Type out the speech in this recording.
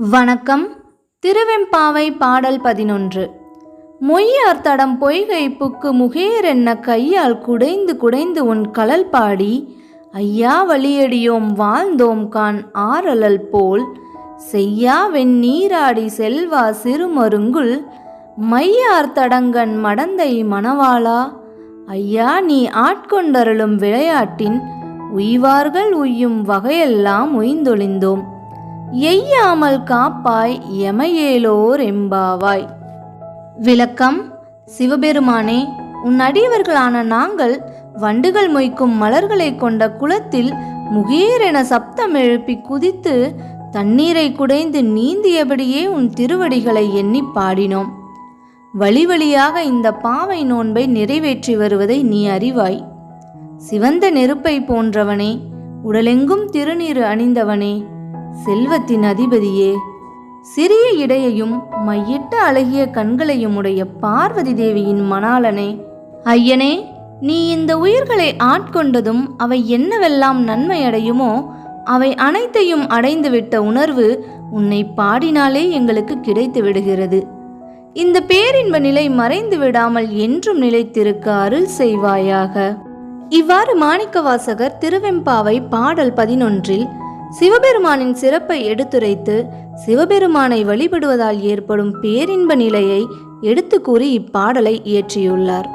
வணக்கம். திருவெம்பாவை பாடல் பதினொன்று. மொய்யார் தடம் பொய்கை புக்கு முகேரென்ன கையால் குடைந்து குடைந்து உன் கலல் பாடி. ஐயா வழியடியோம் வாழ்ந்தோம் கான் ஆரலல் போல். செய்யா வெந்நீராடி செல்வா சிறுமருங்குள் மையார் தடங்கன் மடந்தை மணவாளா. ஐயா நீ ஆட்கொண்டருளும் விளையாட்டின். உய்வார்கள் உய்யும் வகையெல்லாம் உய்ந்தொழிந்தோம். எய்யாமல் காப்பாய் எமையேலோர் எம்பாவாய். விளக்கம் சிவபெருமானே உன் அடியவர்களான நாங்கள் வண்டுகள் மொய்க்கும் மலர்களை கொண்ட குளத்தில் முகீரென சப்தம் எழுப்பி குதித்து தண்ணீரை குடைந்து நீந்தியபடியே உன் திருவடிகளை எண்ணி பாடினோம். வழி வழியாக இந்த பாவை நோன்பை நிறைவேற்றி வருவதை நீ அறிவாய். சிவந்த நெருப்பை போன்றவனே உடலெங்கும் திருநீறு அணிந்தவனே செல்வத்தின் அதிபதியே சிறிய இடையையும் மையிட்ட அழகிய கண்களையும் உடைய பார்வதி தேவியின் மணாளனே. ஐயனே நீ இந்த உயிர்களை ஆட்கொண்டதும் அவை என்னவெல்லாம் நன்மை அடையுமோ அவை அனைத்தையும் அடைந்துவிட்ட உணர்வு உன்னை பாடினாலே எங்களுக்கு கிடைத்து விடுகிறது. இந்த பேரின்ப நிலை மறைந்து விடாமல் என்றும் நிலைத்திருக்க அருள் செய்வாயாக. இவ்வாறு மாணிக்கவாசகர் திருவெம்பாவை பாடல் பதினொன்றில் சிவபெருமானின் சிறப்பை எடுத்துரைத்து சிவபெருமானை வழிபடுவதால் ஏற்படும் பேரின்ப நிலையை எடுத்து கூறி இப்பாடலை இயற்றியுள்ளார்.